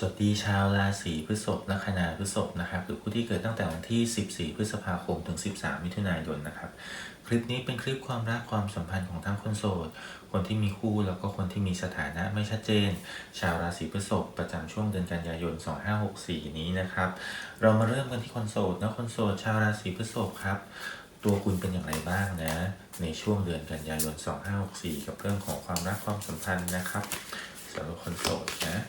สวัสดีชาวราศีพฤษภลัคนาพฤษภนะครับหรือผู้ที่เกิดตั้งแต่วันที่ 14 พฤษภาคมถึง 13 มิถุนายนนะครับ คลิปนี้เป็นคลิปความรักความสัมพันธ์ของทั้งคนโสด คนที่มีคู่แล้วก็คนที่มีสถานะไม่ชัดเจน ชาวราศีพฤษภประจำช่วงเดือนกันยายน 2564 นี้นะครับ เรามาเริ่มกันที่คนโสดนะคนโสดชาวราศีพฤษภครับตัวคุณเป็นอย่างไรบ้างนะ ในช่วงเดือนกันยายน 2564 กับเรื่องของความรักความสัมพันธ์นะครับสำหรับคนโสดนะ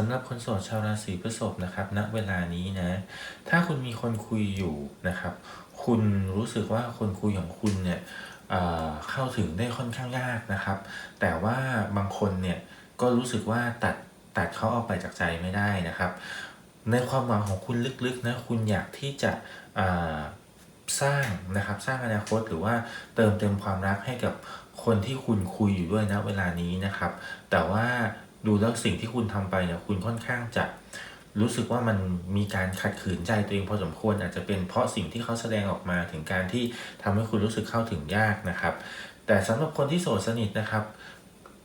สำหรับคนโสดชาวราศีพฤษภนะครับณเวลานี้นะ ถ้าคุณมีคนคุยอยู่นะครับ คุณรู้สึกว่าคนคุยของคุณเนี่ยเข้าถึงได้ค่อนข้างยากนะครับ แต่ว่าบางคนเนี่ยก็รู้สึกว่าตัดตัดเขาออกไปจากใจไม่ได้นะครับ ในความหวังของคุณลึกๆนะคุณอยากที่จะสร้างนะครับสร้างอนาคตหรือว่าเติมเต็มความรักให้กับคนที่คุณคุยอยู่ด้วยนะเวลานี้นะครับ แต่ว่า ดูแล้วสิ่งที่คุณทำไปเนี่ยคุณค่อนข้างจะรู้สึกว่ามันมีการขัดขืนใจตัวเองพอสมควร อาจจะเป็นเพราะสิ่งที่เขาแสดงออกมาถึงการที่ทำให้คุณรู้สึกเข้าถึงยากนะครับ แต่สำหรับคนที่โสดสนิทนะครับ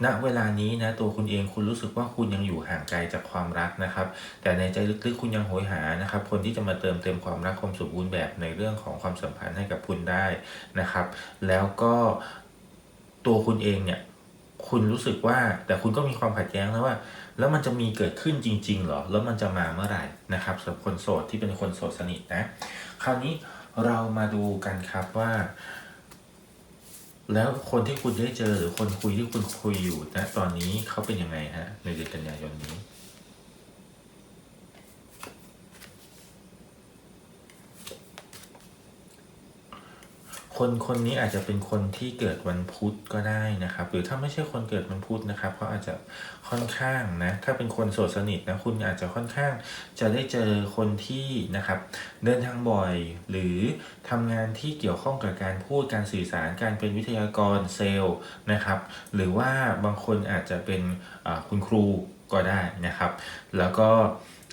ณเวลานี้นะตัวคุณเองคุณรู้สึกว่าคุณยังอยู่ห่างไกลจากความรักนะครับ แต่ในใจลึกๆคุณยังโหยหานะครับ คนที่จะมาเติมเต็มความรักความสมบูรณ์แบบในเรื่องของความสัมพันธ์ให้กับคุณได้นะครับ แล้วก็ตัวคุณเองเนี่ย คุณรู้สึกว่าแต่คุณก็มีความขัดแย้งแล้วว่า แล้วมันจะมีเกิดขึ้นจริงๆหรอ แล้วมันจะมาเมื่อไหร่นะครับสำหรับคนโสดที่เป็นคนโสดสนิทนะ คราวนี้เรามาดูกันครับว่า แล้วคนที่คุณได้เจอหรือคนคุยที่คุณคุยอยู่นะตอนนี้เขาเป็นยังไงฮะในเดือนกันยายนนี้ คนคนนี้อาจจะเป็นคนที่เกิดวันพุธก็ได้นะครับ หรือถ้าไม่ใช่คนเกิดวันพุธนะครับเขาอาจจะค่อนข้างนะถ้าเป็นคนโสดสนิทนะคุณอาจจะค่อนข้างจะได้เจอคนที่นะครับ เดินทางบ่อย หรือทำงานที่เกี่ยวข้องกับการพูดการสื่อสารการเป็นวิทยากรเซลล์นะครับ หรือว่าบางคนอาจจะเป็นคุณครูก็ได้นะครับ แล้วก็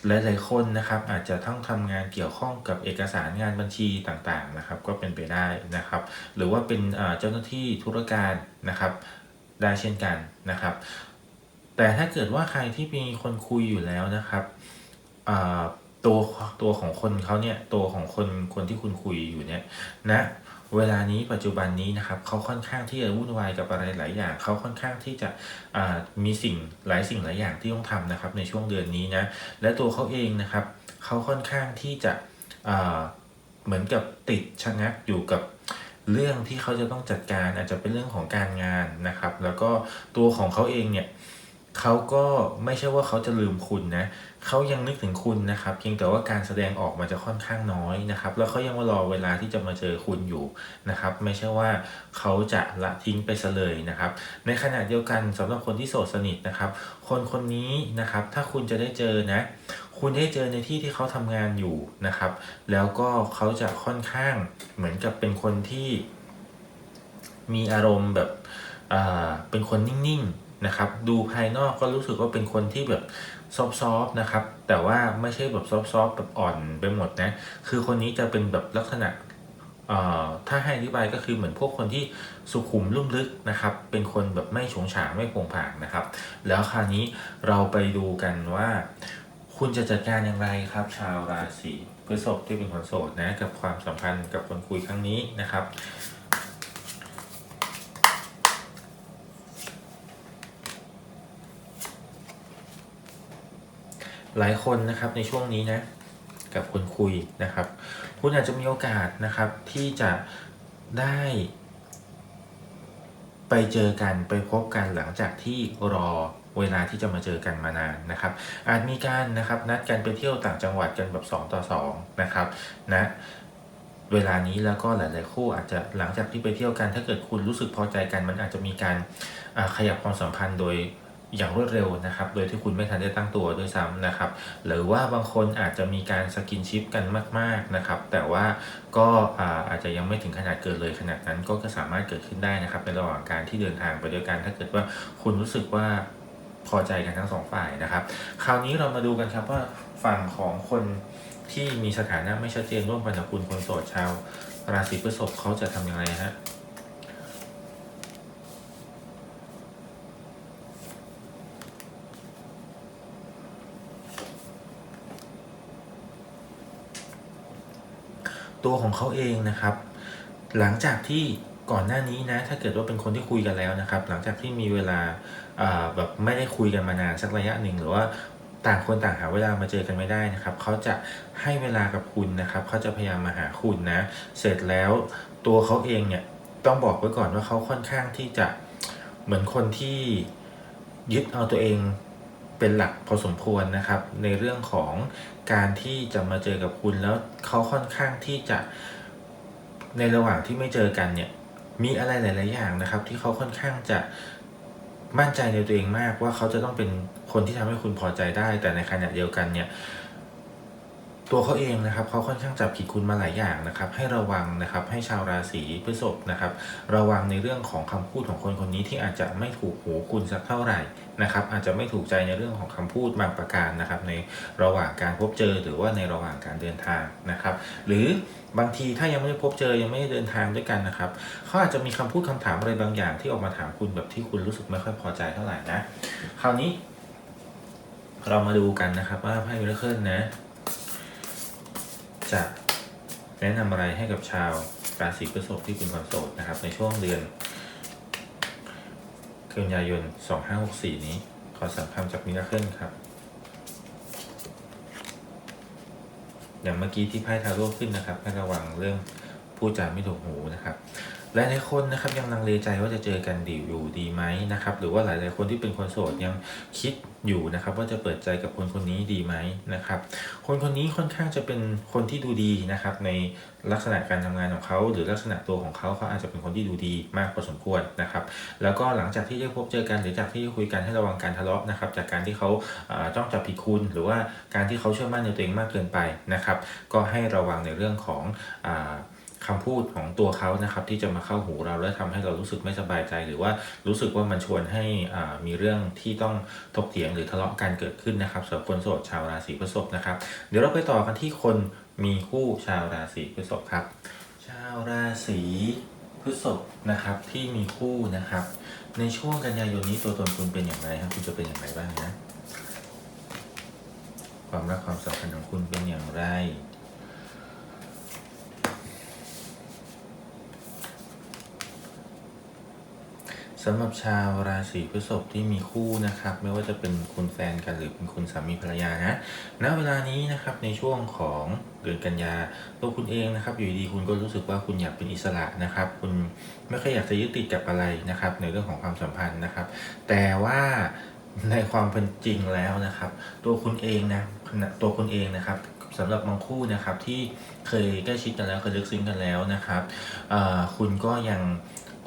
หลายๆคนนะครับอาจจะต้องทำงานเกี่ยวข้องกับเอกสารงานบัญชีต่างๆนะครับ ก็เป็นไปได้นะครับ หรือว่าเป็นเจ้าหน้าที่ธุรการนะครับได้เช่นกันนะครับ แต่ถ้าเกิดว่าใครที่มีคนคุยอยู่แล้วนะครับตัวตัวของคนเขาเนี่ยตัวของคนคนที่คุณคุยอยู่เนี่ยนะ เวลานี้ปัจจุบันนี้นะครับเขาค่อนข้างที่จะวุ่นวายกับอะไรหลายอย่างเขาค่อนข้างที่จะมีสิ่งหลายสิ่งหลายอย่างที่ต้องทำนะครับในช่วงเดือนนี้นะและตัวเขาเองนะครับเขาค่อนข้างที่จะเหมือนกับติดชะงักอยู่กับเรื่องที่เขาจะต้องจัดการอาจจะเป็นเรื่องของการงานนะครับ แล้วก็ตัวของเขาเองเนี่ยเขาก็ไม่ใช่ว่าเขาจะลืมคุณนะ เขายังนึกถึงคุณนะครับ เพียงแต่ว่าการแสดงออกมันจะค่อนข้างน้อยนะครับ แล้วเขายังรอเวลาที่จะมาเจอคุณอยู่นะครับ ไม่ใช่ว่าเขาจะละทิ้งไปซะเลยนะครับ ในขณะเดียวกันสำหรับคนที่โสดสนิทนะครับ คนคนนี้นะครับ ถ้าคุณจะได้เจอนะ คุณได้เจอในที่ที่เขาทำงานอยู่นะครับ แล้วก็เขาจะค่อนข้างเหมือนกับเป็นคนที่มีอารมณ์แบบอ่าเป็นคนนิ่งๆ นะครับ ดูภายนอกก็รู้สึกว่าเป็นคนที่แบบซอฟๆนะครับ แต่ว่าไม่ใช่แบบซอฟๆแบบอ่อนไปหมดนะ คือคนนี้จะเป็นแบบลักษณะอ่อถ้าให้อธิบายก็คือเหมือนพวกคนที่สุขุมลุ่มลึกนะครับ เป็นคนแบบไม่ฉงฉางไม่โผงผางนะครับ แล้วคราวนี้เราไปดูกันว่า คุณจะจัดการอย่างไรครับ ชาวราศีพฤษภที่เป็นคนโสดนะกับความสัมพันธ์กับคนคุยครั้งนี้นะครับ หลายคนนะครับในช่วงนี้นะกับคนคุยนะครับ คุณอาจจะมีโอกาสนะครับที่จะได้ไปเจอกันไปพบกันหลังจากที่รอเวลาที่จะมาเจอกันมานานนะครับ อาจมีการนะครับนัดกันไปเที่ยวต่างจังหวัดกันแบบ 2 ต่อ 2 นะครับนะเวลานี้แล้วก็หลาย ๆ คู่อาจจะหลังจากที่ไปเที่ยวกัน ถ้าเกิดคุณรู้สึกพอใจกัน มันอาจจะมีการอ่าขยับความสัมพันธ์โดย อย่างรวดเร็วนะครับ โดยที่คุณไม่ทันได้ตั้งตัวด้วยซ้ำนะครับ หรือว่าบางคนอาจจะมีการสกินชิปกันมาก ๆนะครับ แต่ว่าก็อาจจะยังไม่ถึงขนาดเกินเลยขนาดนั้นก็สามารถเกิดขึ้นได้นะครับในระหว่างการที่เดินทางไปด้วยกัน ถ้าเกิดว่าคุณรู้สึกว่าพอใจกันทั้งสองฝ่ายนะครับ คราวนี้เรามาดูกันครับว่าฝั่งของคนที่มีสถานะไม่ชัดเจนร่วมกันกับคุณคนโสดชาวราศีพฤษภเขาจะทำยังไงฮะ ตัวของเขาเองนะครับ หลังจากที่ก่อนหน้านี้นะ ถ้าเกิดว่าเป็นคนที่คุยกันแล้วนะครับ หลังจากที่มีเวลาแบบไม่ได้คุยกันมานานสักระยะหนึ่งหรือว่าต่างคนต่างหาเวลามาเจอกันไม่ได้นะครับ เขาจะให้เวลากับคุณนะครับ เขาจะพยายามมาหาคุณนะ เสร็จแล้วตัวเขาเองเนี่ยต้องบอกไว้ก่อนว่าเขาค่อนข้างที่จะเหมือนคนที่ยึดเอาตัวเอง เป็นหลักพอสมควรนะครับ ในเรื่องของการที่จะมาเจอกับคุณแล้วเขาค่อนข้างที่จะในระหว่างที่ไม่เจอกันเนี่ยมีอะไรหลาย ๆ อย่างนะครับ ที่เขาค่อนข้างจะมั่นใจในตัวเองมากว่าเขาจะต้องเป็นคนที่ทำให้คุณพอใจได้ แต่ในขณะเดียวกันเนี่ย ตัวเขาเองนะครับเขาค่อนข้างจับผิดคุณมาหลายอย่างนะครับ ให้ระวังนะครับให้ชาวราศีพฤษภนะครับ ระวังในเรื่องของคำพูดของคนคนนี้ที่อาจจะไม่ถูกหูคุณสักเท่าไหร่นะครับ อาจจะไม่ถูกใจในเรื่องของคำพูดบางประการนะครับ ในระหว่างการพบเจอหรือว่าในระหว่างการเดินทางนะครับ หรือบางทีถ้ายังไม่ได้พบเจอยังไม่ได้เดินทางด้วยกันนะครับเขาอาจจะมีคำพูดคำถามอะไรบางอย่าง ที่ออกมาถามคุณแบบที่คุณรู้สึกไม่ค่อยพอใจเท่าไหร่นะคราวนี้ เรามาดูกันนะครับว่าไพ่วิลเคิลนะ จะแนะนำอะไรให้กับชาวราศีพฤษภที่เป็นคนโสดนะครับ ในช่วงเดือนกันยายน 2564 นี้ ขอสัมคำจากมิราเคิลครับ อย่างเมื่อกี้ที่ไพ่ทาโร่ขึ้นนะครับให้ระวังเรื่องพูดจาไม่ถูกหูนะครับ หลายๆคนนะครับยังลังเลใจว่าจะเจอกันดีอยู่ดีไหมนะครับหรือว่าหลายๆคนที่เป็นคนโสดยังคิดอยู่นะครับว่าจะเปิดใจกับคนคนนี้ดีไหมนะครับคนคนนี้ค่อนข้างจะเป็นคนที่ดูดีนะครับในลักษณะการทำงานของเขา หรือลักษณะตัวของเขาเขาอาจจะเป็นคนที่ดูดีมากพอสมควรนะครับแล้วก็หลังจากที่ได้พบเจอกันหรือจากที่คุยกันให้ระวังการทะเลาะนะครับจากการที่เขาจ้องจับผิดคุณ หรือว่าการที่เขาเชื่อมั่นในตัวเองมากเกินไปนะครับก็ให้ระวังในเรื่องของอ่า คำพูดของตัวเขานะครับที่จะมาเข้าหูเราและทำให้เรารู้สึกไม่สบายใจ หรือว่ารู้สึกว่ามันชวนให้มีเรื่องที่ต้องถกเถียงหรือทะเลาะกันเกิดขึ้นนะครับสำหรับคนโสดชาวราศีพฤษภนะครับ เดี๋ยวเราไปต่อกันที่คนมีคู่ชาวราศีพฤษภครับ ชาวราศีพฤษภนะครับที่มีคู่นะครับ ในช่วงกันยายนนี้ตัวตนคุณเป็นอย่างไรครับคุณจะเป็นอย่างไรบ้างนะความรักความสัมพันธ์ของคุณเป็นอย่างไร สำหรับชาวราศีพฤษภที่มีคู่นะครับ ไม่ว่าจะเป็นคุณแฟนกันหรือเป็นคุณสามีภรรยานะณเวลานี้นะครับในช่วงของเดือนกันยาตัวคุณเองนะครับ อยู่ดีๆคุณก็รู้สึกว่าคุณอยากเป็นอิสระนะครับ คุณไม่ค่อยอยากจะยึดติดกับอะไรนะครับ ในเรื่องของความสัมพันธ์นะครับ แต่ว่าในความเป็นจริงแล้วนะครับ ตัวคุณเองนะตัวคุณเองนะครับสำหรับบางคู่นะครับที่เคยใกล้ชิดกันแล้วเคยลึกซึ้งกันแล้วนะครับคุณก็ยัง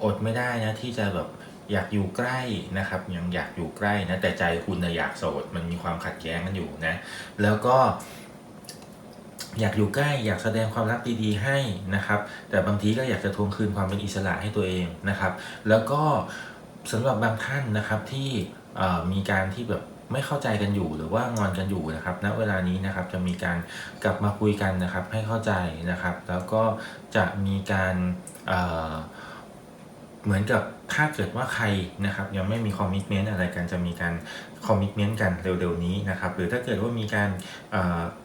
อดไม่ได้นะที่จะแบบ อยากอยู่ใกล้นะครับ ยังอยากอยู่ใกล้นะแต่ใจคุณนะอยากโสดมันมีความขัดแย้งกันอยู่นะ แล้วก็ อยากอยู่ใกล้ อยากแสดงความรักดีๆให้นะครับ แต่บางทีก็อยากจะทวงคืนความเป็นอิสระให้ตัวเองนะครับ แล้วก็สำหรับบางท่านนะครับที่มีการที่แบบไม่เข้าใจกันอยู่หรือว่างอนกันอยู่นะครับณเวลานี้นะครับจะมีการกลับมาคุยกันนะครับ ให้เข้าใจนะครับ แล้วก็จะมีการเเหมือนกับ ถ้าเกิดว่าใครนะครับยังไม่มีคอมมิชเมนต์อะไรกันจะมีการคอมมิชเมนต์กันเร็วๆนี้นะครับหรือถ้าเกิดว่ามีการ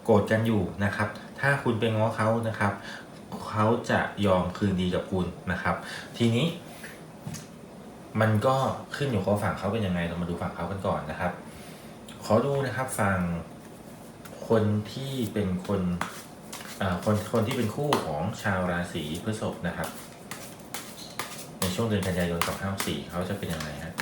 โกรธกันอยู่นะครับถ้าคุณไปง้อเขานะครับเขาจะยอมคืนดีกับคุณนะครับ ทีนี้ มันก็ขึ้นอยู่กับฝั่งเขาเป็นยังไงเรามาดูฝั่งเขากันก่อนนะครับ ขอดูนะครับฝั่งคนที่เป็นคนคนคนที่เป็นคู่ของชาวราศีพฤษภนะครับ ช่วงเดือนกันยายน2564เขาจะเป็นยังไงฮะ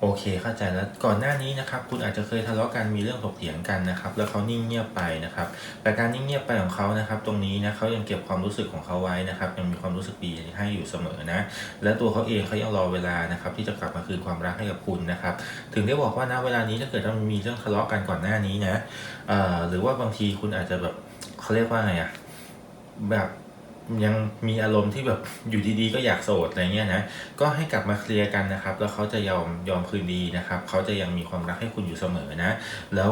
โอเคเข้าใจแล้วก่อนหน้านี้นะครับคุณอาจจะเคยทะเลาะกันมีเรื่องถกเถียงกันนะครับ แล้วเขานิ่งเงียบไปนะครับแต่การนิ่งเงียบไปของเขานะครับ ตรงนี้นะเขายังเก็บความรู้สึกของเขาไว้นะครับ ยังมีความรู้สึกดีให้อยู่เสมอนะ และตัวเขาเองเขายังรอเวลานะครับ ที่จะกลับมาคืนความรักให้กับคุณนะครับ ถึงได้บอกว่าณเวลานี้ถ้าเกิดว่ามีเรื่องทะเลาะกันก่อนหน้านี้นะเอ่อหรือว่าบางทีคุณอาจจะแบบ เขาเรียกว่าไงอะแบบยังมีอารมณ์ที่แบบอยู่ดีๆ ก็อยากโสดอะไรเงี้ยนะ ก็ให้กลับมาเคลียร์กันนะครับ แล้วเขาจะยอมยอมคืนดีนะครับ เขาจะยังมีความรักให้คุณอยู่เสมอนะ แล้ว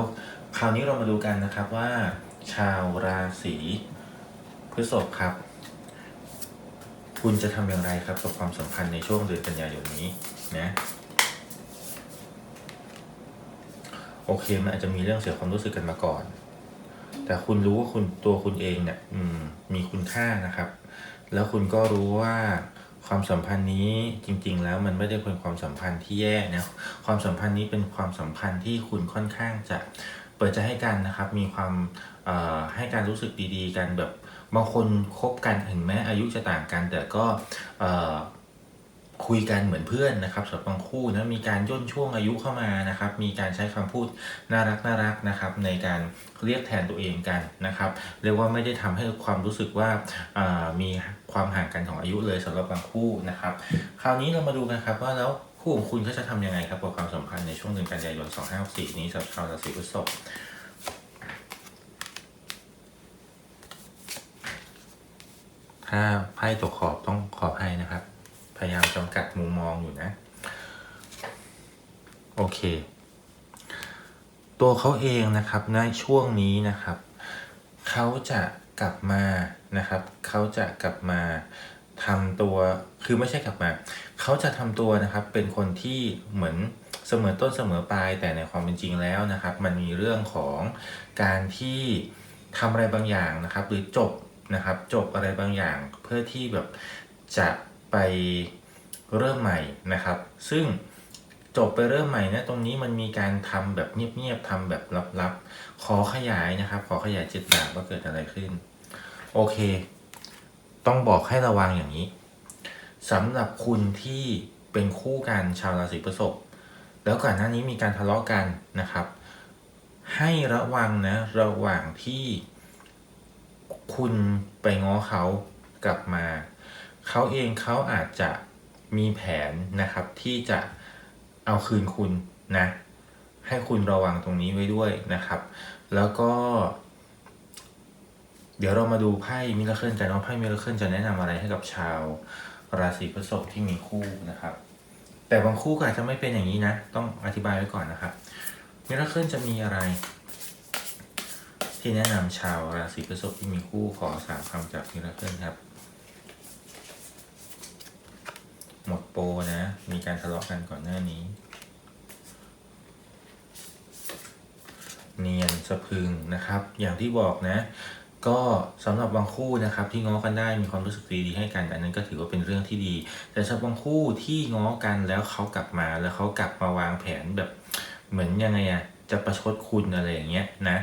คราวนี้เรามาดูกันนะครับว่า ชาวราศีพฤษภครับ คุณจะทำอย่างไรครับกับความสัมพันธ์ในช่วงเดือนกันยายนนี้นะโอเคมันอาจจะมีเรื่องเสียความรู้สึกกันมาก่อน แต่คุณรู้ว่าคุณตัวคุณเองเนี่ยอืมมีคุณค่านะครับ แล้วคุณก็รู้ว่าความสัมพันธ์นี้จริง ๆ แล้วมันไม่ได้เป็นความสัมพันธ์ที่แย่นะความสัมพันธ์นี้เป็นความสัมพันธ์ที่คุณค่อนข้างจะเปิดใจให้กันนะครับ มีความให้การรู้สึกดี ๆ กันแบบบางคนคบกันถึงแม้อายุจะต่างกัน แต่ก็ คุยกันเหมือนเพื่อนนะครับสำหรับบางคู่นะมีการย่นช่วงอายุเข้ามานะครับ มีการใช้คำพูดน่ารักน่ารักนะครับ ในการเรียกแทนตัวเองกันนะครับ เรียกว่าไม่ได้ทำให้ความรู้สึกว่าามีความห่างกันของอายุเลยสำหรับบางคู่นะครับ คราวนี้เรามาดูกันครับว่าแล้วคู่ของคุณก็จะทำยังไงครับกับความสัมพันธ์ในช่วงเดือนกันยายน2564นี้สำหรับชาวราศีพฤษภถ้าไพ่ตกขอบต้องขออภัยนะครับ พยายามจำกัดมุมมองอยู่นะ โอเค ตัวเขาเองนะครับในช่วงนี้นะครับ เขาจะกลับมานะครับ เขาจะกลับมาทำตัวคือไม่ใช่กลับมา เขาจะทำตัวนะครับ เป็นคนที่เหมือนเสมอต้นเสมอปลายแต่ในความเป็นจริงแล้วนะครับ มันมีเรื่องของการที่ทำอะไรบางอย่างนะครับ หรือจบนะครับ จบอะไรบางอย่างเพื่อที่แบบจะ ไปเริ่มใหม่นะครับ ซึ่งจบไปเริ่มใหม่นะตรงนี้มันมีการทำแบบเงียบๆทำแบบลับๆ ขอขยายนะครับ ขอขยายเจ็ดดาบว่าเกิดอะไรขึ้น โอเค ต้องบอกให้ระวังอย่างนี้สำหรับคุณที่เป็นคู่กันชาวราศีพฤษภแล้วก่อนหน้านี้มีการทะเลาะกันนะครับ ให้ระวังนะระหว่างที่คุณไปง้อเขากลับมา เขาเองเขาอาจจะมีแผนนะครับที่จะเอาคืนคุณนะให้คุณระวังตรงนี้ไว้ด้วยนะครับ แล้วก็ เดี๋ยวเรามาดูไพ่มิราเคิลกันว่าไพ่มิราเคิลจะแนะนำอะไรให้กับชาว ราศีพฤษภที่มีคู่นะครับ แต่บางคู่อาจจะไม่เป็นอย่างนี้นะ ต้องอธิบายไว้ก่อนนะครับมิราเคิลจะมีอะไร ที่แนะนำชาวราศีพฤษภที่มีคู่ขอสามคำจากมิราเคิลครับ หมดโปรนะ มีการทะเลาะกันก่อนหน้านี้ เนียนสะพึงนะครับ อย่างที่บอกนะ ก็สำหรับบางคู่นะครับที่ง้อกันได้มีความรู้สึกดีๆให้กันอันนั้นก็ถือว่าเป็นเรื่องที่ดี แต่สำหรับบางคู่ที่ง้อกันแล้วเขากลับมาแล้วเขากลับมาวางแผนแบบเหมือนยังไงอะจะประชดคุณอะไรอย่างเงี้ยนะ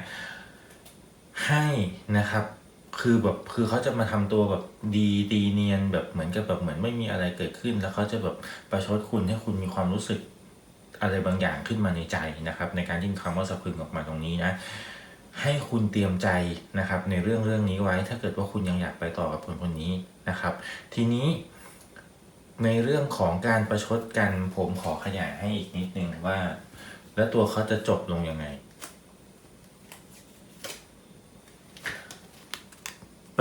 ให้นะครับ คือแบบคือเขาจะมาทำตัวแบบดีตีเนียนแบบเหมือนกับแบบเหมือนไม่มีอะไรเกิดขึ้น แล้วเขาจะแบบประชดคุณให้คุณมีความรู้สึกอะไรบางอย่างขึ้นมาในใจนะครับ ในการที่คำว่าสะพึงออกมาตรงนี้นะให้คุณเตรียมใจนะครับ ในเรื่องเรื่องนี้ไว้ ถ้าเกิดว่าคุณยังอยากไปต่อกับคนคนนี้นะครับ ทีนี้ ในเรื่องของการประชดกันผมขอขยายให้อีกนิดนึงว่า แล้วตัวเขาจะจบลงยังไง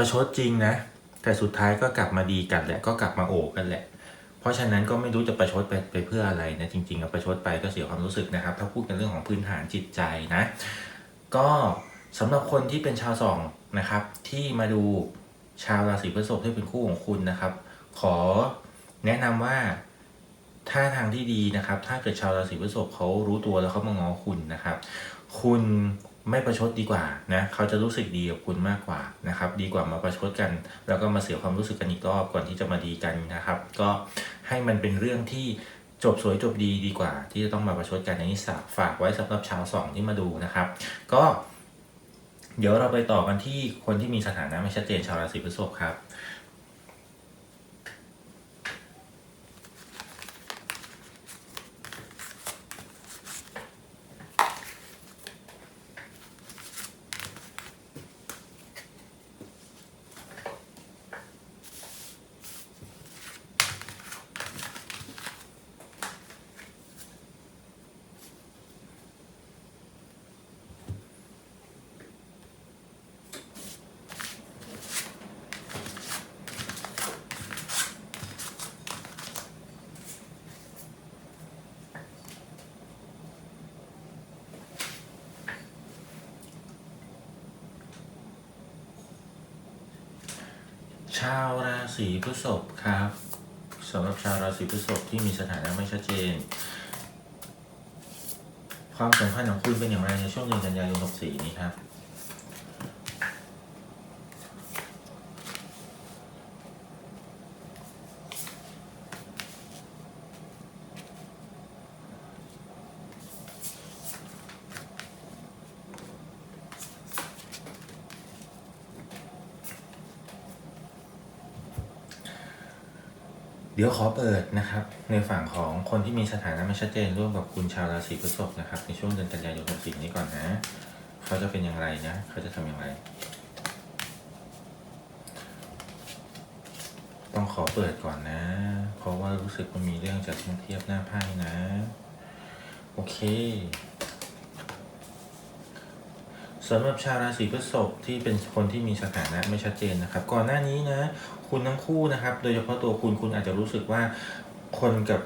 ประชดจริงนะ แต่สุดท้ายก็กลับมาดีกันแหละก็กลับมาโอบกันแหละ เพราะฉะนั้นก็ไม่รู้จะประชดไปไปเพื่ออะไรนะจริงๆอะประชดไปก็เสียความรู้สึกนะครับ ถ้าพูดกันเรื่องของพื้นฐานจิตใจนะ ก็สำหรับคนที่เป็นชาวสองนะครับ ที่มาดูชาวราศีพฤษภที่เป็นคู่ของคุณนะครับ ขอแนะนำว่าท่าทางที่ดีนะครับ ถ้าเกิดชาวราศีพฤษภเขารู้ตัวแล้วเขามางอคุณนะครับ คุณ ไม่ประชดดีกว่านะเขาจะรู้สึกดีกับคุณมากกว่านะครับ ดีกว่ามาประชดกัน แล้วก็มาเสียความรู้สึกกันอีกรอบก่อนที่จะมาดีกันนะครับ ก็ให้มันเป็นเรื่องที่จบสวยจบดีดีกว่า ที่จะต้องมาประชดกันในนี้ฝากไว้สำหรับชาวสองที่มาดูนะครับ ก็เดี๋ยวเราไปต่อกันที่คนที่มีสถานะไม่ชัดเจนชาวราศีพฤษภครับ ชาวราศีพฤษภครับสำหรับชาวราศีพฤษภที่มีสถานะไม่ชัดเจน ความสัมพันธ์ของคุณเป็นอย่างไรในช่วงเดือนกันยายน64นี้ครับ ดี๋ยวขอเปิดนะครับ ในฝั่งของคนที่มีสถานะไม่ชัดเจนร่วมกับคุณชาวราศีพฤษภนะครับ ในช่วงเดือนกันยายน64นี้ก่อนนะ เขาจะเป็นอย่างไรนะ เขาจะทำอย่างไร ต้องขอเปิดก่อนนะ เพราะว่ารู้สึกว่ามีเรื่องจะต้องเทียบหน้าไพ่นะ โอเคสำหรับชาวราศีพฤษภที่เป็นคนที่มีสถานะไม่ชัดเจนนะครับ ก่อนหน้านี้นะ คุณทั้งคู่นะครับ โดยเฉพาะตัวคุณคุณอาจจะรู้สึกว่าคนกับ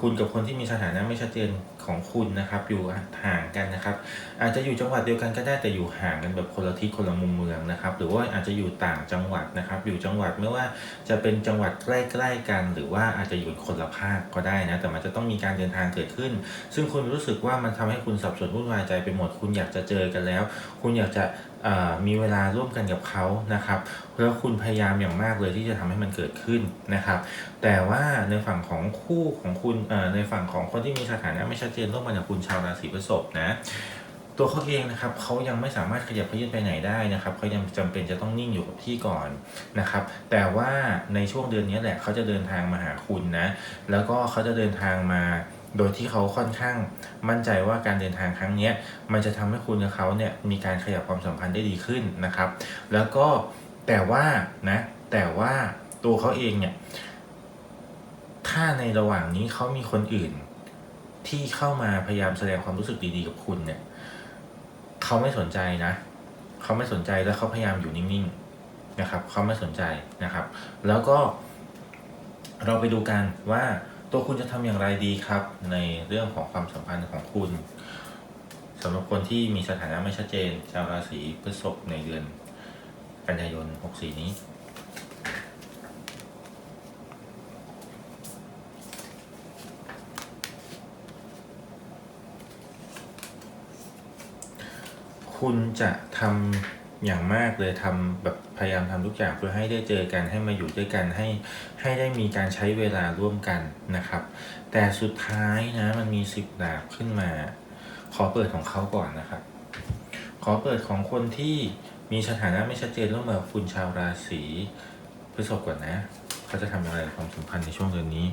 คุณกับคนที่มีสถานะไม่ชัดเจน ของคุณนะครับ อยู่ห่างกันนะครับ อาจจะอยู่จังหวัดเดียวกันก็ได้แต่อยู่ห่างกันแบบคนละทิศคนละมุมเมืองนะครับ หรือว่าอาจจะอยู่ต่างจังหวัดนะครับ อยู่จังหวัดไม่ว่าจะเป็นจังหวัดใกล้ ๆ กัน หรือว่าอาจจะอยู่คนละภาคก็ได้นะแต่มันจะต้องมีการเดินทางเกิดขึ้น ซึ่งคุณรู้สึกว่ามันทำให้คุณสับสนวุ่นวายใจไปหมด คุณอยากจะเจอกันแล้ว คุณอยากจะมีเวลาร่วมกันกับเขานะครับแล้วคุณพยายามอย่างมากเลยที่จะทำให้มันเกิดขึ้นนะครับ แต่ว่าในฝั่งของคู่ของคุณในฝั่งของคนที่มีสถานะไม่ชัดเจนร่วมกันกับคุณชาวราศีพฤษภนะตัวเขาเองนะครับเขายังไม่สามารถขยับเขยื้อนไปไหนได้นะครับเขายังจำเป็นจะต้องนิ่งอยู่กับที่ก่อนนะครับ แต่ว่าในช่วงเดือนนี้แหละเขาจะเดินทางมาหาคุณนะแล้วก็เขาจะเดินทางมาโดยที่เขาค่อนข้างมั่นใจว่าการเดินทางครั้งนี้มันจะทำให้คุณกับเขาเนี่ยมีการขยับความสัมพันธ์ได้ดีขึ้นนะครับ แล้วก็แต่ว่านะแต่ว่าตัวเขาเองเนี่ยถ้าในระหว่างนี้เขามีคนอื่น ที่เข้ามาพยายามแสดงความรู้สึกดีๆกับคุณเนี่ยเขาไม่สนใจนะ เขาไม่สนใจแล้วเขาพยายามอยู่นิ่งๆนะครับ เขาไม่สนใจนะครับ แล้วก็เราไปดูกันว่าตัวคุณจะทำอย่างไรดีครับ ในเรื่องของความสัมพันธ์ของคุณสำหรับคนที่มีสถานะไม่ชัดเจน ชาวราศีพฤษภในเดือนกันยายน 64 นี้ คุณจะทำอย่างมากเลยทำแบบพยายามทำทุกอย่างเพื่อให้ได้เจอกันให้มาอยู่ด้วยกันให้ให้ได้มีการใช้เวลาร่วมกันนะครับ แต่สุดท้ายนะมันมีสิบดาบขึ้นมา ขอเปิดของเขาก่อนนะครับ ขอเปิดของคนที่มีสถานะไม่ชัดเจนร่วมกับคุณชาวราศีพฤษภก่อนนะ เขาจะทำอะไรความสัมพันธ์ในช่วงเดือนนี้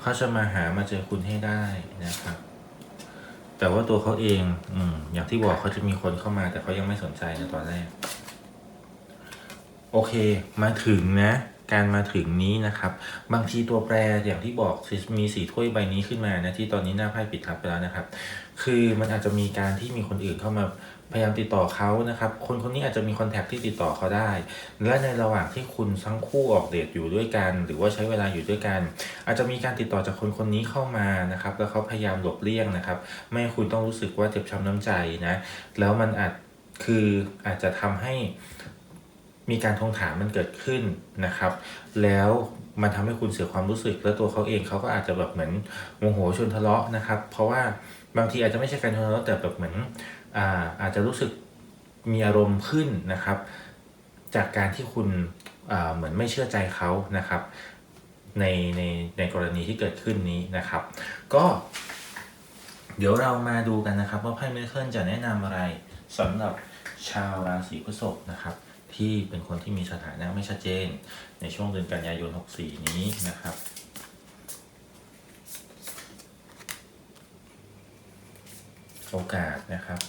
เขาจะมาหามาเจอคุณให้ได้นะครับ แต่ว่าตัวเขาเอง อืมอย่างที่บอกเขาจะมีคนเข้ามา แต่เขายังไม่สนใจในตอนแรก โอเค มาถึงนะ การมาถึงนี้นะครับ บางทีตัวแปรอย่างที่บอกมีสีถ้วยใบนี้ขึ้นมานะที่ตอนนี้หน้าไพ่ปิดทับไปแล้วนะครับ คือมันอาจจะมีการที่มีคนอื่นเข้ามา พยายามติดต่อเขานะครับ คนคนนี้อาจจะมีคอนแทคที่ติดต่อเขาได้ และในระหว่างที่คุณทั้งคู่ออกเดทอยู่ด้วยกัน หรือว่าใช้เวลาอยู่ด้วยกัน อาจจะมีการติดต่อจากคนคนนี้เข้ามานะครับ แล้วเขาพยายามหลบเลี่ยงนะครับ ไม่ให้คุณต้องรู้สึกว่าเจ็บช้ำน้ำใจนะ แล้วมันอาจคืออาจจะทำให้มีการทวงถามมันเกิดขึ้นนะครับ แล้วมันทำให้คุณเสียความรู้สึก แล้วตัวเขาเองเขาก็อาจจะแบบเหมือนโมโหชนทะเลาะนะครับ เพราะว่า บางทีอาจจะไม่ใช่การชนทะเลาะแต่แบบเหมือนอาอาจจะรู้สึกมีอารมณ์ขึ้นนะครับ จากการที่คุณเหมือนไม่เชื่อใจเขานะครับ ในในในกรณีที่เกิดขึ้นนี้นะครับ ก็เดี๋ยวเรามาดูกันนะครับ ว่าไพ่เมเคิลจะแนะนำอะไรสำหรับชาวราศีพฤษภนะครับ ที่เป็นคนที่มีสถานะไม่ชัดเจน ในช่วงเดือนกันยายน 64 นี้นะครับ โอกาสนะครับ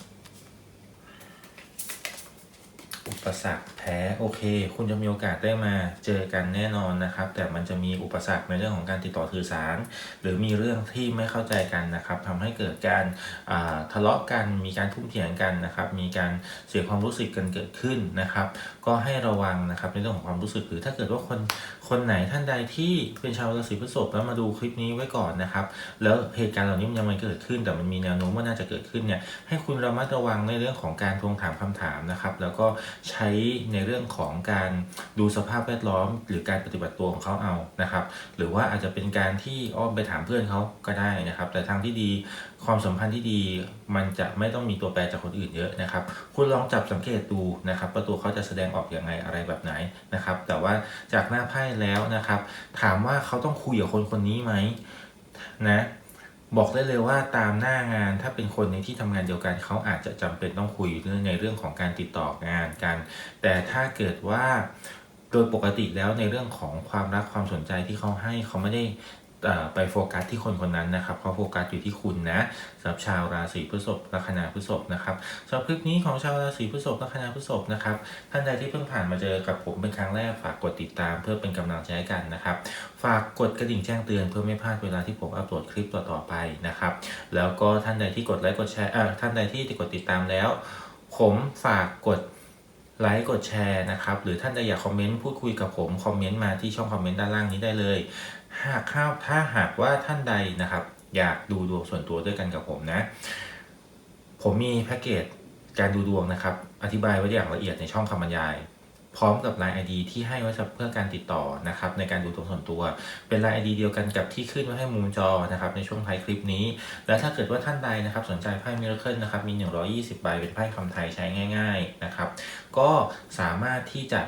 อุปสรรคแท้โอเค คุณจะมีโอกาสได้มาเจอกันแน่นอนนะครับ แต่มันจะมีอุปสรรคในเรื่องของการติดต่อสื่อสาร หรือมีเรื่องที่ไม่เข้าใจกันนะครับทำให้เกิดการาทะเลาะกันมีการทุ่มเถียงกันนะครับ มีการเสียความรู้สึกกันเกิดขึ้นนะครับ ก็ให้ระวังนะครับในเรื่องของความรู้สึกหรือถ้าเกิดว่าคนคนไหนท่านใดที่เป็นชาวราศีพฤษภแล้วมาดูคลิปนี้ไว้ก่อนนะครับ แล้วเหตุการณ์เหล่านี้มันยังไม่เกิดขึ้น แต่มันมีแนวโน้มว่าน่าจะเกิดขึ้นเนี่ยให้คุณระมัดระวังในเรื่องของการทวงถามคำถามนะครับ แล้วก็ใช้ในเรื่องของการดูสภาพแวดล้อม หรือการปฏิบัติตัวของเขาเอานะครับ หรือว่าอาจจะเป็นการที่อ้อมไปถามเพื่อนเขาก็ได้นะครับ แต่ทางที่ดีความสัมพันธ์ที่ดีมันจะไม่ต้องมีตัวแปรจากคนอื่นเยอะนะครับ คุณลองจับสังเกตดูนะครับประตูเขาจะแสดงออกอย่างไงอะไรแบบไหนนะครับ แต่ว่าจากหน้าไพ่แล้วนะครับ ถามว่าเขาต้องคุยกับคนคนนี้ไหมนะ บอกได้เลยว่าตามหน้างานถ้าเป็นคนในที่ทำงานเดียวกันเขาอาจจะจำเป็นต้องคุยเรื่องในเรื่องของการติดต่องานกัน แต่ถ้าเกิดว่าโดยปกติแล้วในเรื่องของความรักความสนใจที่เขาให้เขาไม่ได้ ไปโฟกัสที่คนคนนั้นนะครับเขาโฟกัสอยู่ที่คุณนะสำหรับชาวราศีพฤษภลัคนาพฤษภนะครับสำหรับคลิปนี้ของชาวราศีพฤษภลัคนาพฤษภนะครับท่านใดที่เพิ่งผ่านมาเจอกับผมเป็นครั้งแรกฝากกดติดตามเพื่อเป็นกำลังใจกันนะครับ ฝากกดกระดิ่งแจ้งเตือนเพื่อไม่พลาดเวลาที่ผมอัปโหลดคลิปต่อๆไปนะครับ แล้วก็ท่านใดที่กดไลค์กดแชร์เอ่อท่านใดที่กดติดตามแล้ว ผมฝากกดไลค์กดแชร์นะครับหรือท่านใดอยากคอมเมนต์พูดคุยกับผมคอมเมนต์มาที่ช่องคอมเมนต์ด้านล่างนี้ได้เลย หากข้าวถ้าหากว่าท่านใดนะครับ อยากดูดวงส่วนตัวด้วยกันกับผมนะ ผมมีแพ็กเกจการดูดวงนะครับ อธิบายไว้อย่างละเอียดในช่องคำบรรยาย พร้อมกับ Line ID ที่ให้ไว้เพื่อการติดต่อนะครับ ในการดูดวงส่วนตัว เป็น Line ID เดียวกันกับที่ขึ้นไว้ให้มุมจอนะครับ ในช่วงท้ายคลิปนี้ แล้วถ้าเกิดว่าท่านใดนะครับ สนใจไพ่มิราเคิลนะครับมี 120 ใบเป็นไพ่คำไทยใช้ง่าย ๆนะครับ ก็สามารถที่จะ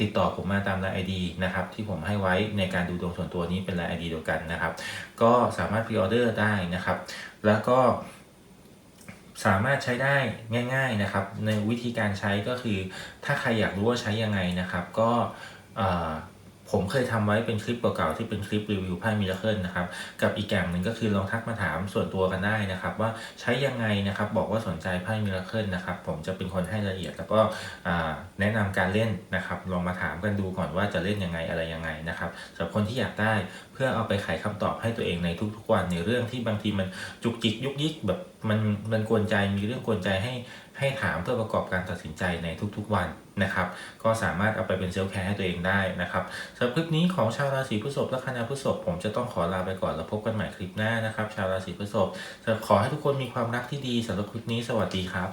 ติดต่อผมมาตามไลน์ไอดีนะครับที่ผมให้ไว้ในการดูดวงส่วนตัวนี้เป็นไลน์ไอดีเดียวกันนะครับ ก็สามารถพรีออเดอร์ได้นะครับ แล้วก็สามารถใช้ได้ง่ายๆนะครับ ในวิธีการใช้ก็คือถ้าใครอยากรู้ว่าใช้ยังไงนะครับ ก็ ผมเคยทำไว้เป็นคลิปเก่าๆที่เป็นคลิปรีวิวไพ่มิราเคิลนะครับกับอีกอย่างหนึ่งก็คือลองทักมาถามส่วนตัวกันได้นะครับ ว่าใช้ยังไงนะครับบอกว่าสนใจไพ่มิราเคิลนะครับผมจะเป็นคนให้รายละเอียดแล้วก็แนะนำการเล่นนะครับลองมาถามกันดูก่อนว่าจะเล่นยังไงอะไรยังไงนะครับสำหรับคนที่อยากได้เพื่อเอาไปไขคำตอบให้ตัวเองในทุกๆวันในเรื่องที่บางทีมันจุกจิกยุกยิกแบบมันมันกวนใจมีเรื่องกวนใจให้ ให้ถามเพื่อประกอบการตัดสินใจในทุกๆวันนะครับ ก็สามารถเอาไปเป็นเซลฟ์แคร์ให้ตัวเองได้นะครับสำหรับคลิปนี้ของชาวราศีพฤษภและคณะพฤษภผมจะต้องขอลาไปก่อนแล้วพบกันใหม่คลิปหน้านะครับ ชาวราศีพฤษภขอให้ทุกคนมีความรักที่ดีสำหรับคลิปนี้สวัสดีครับ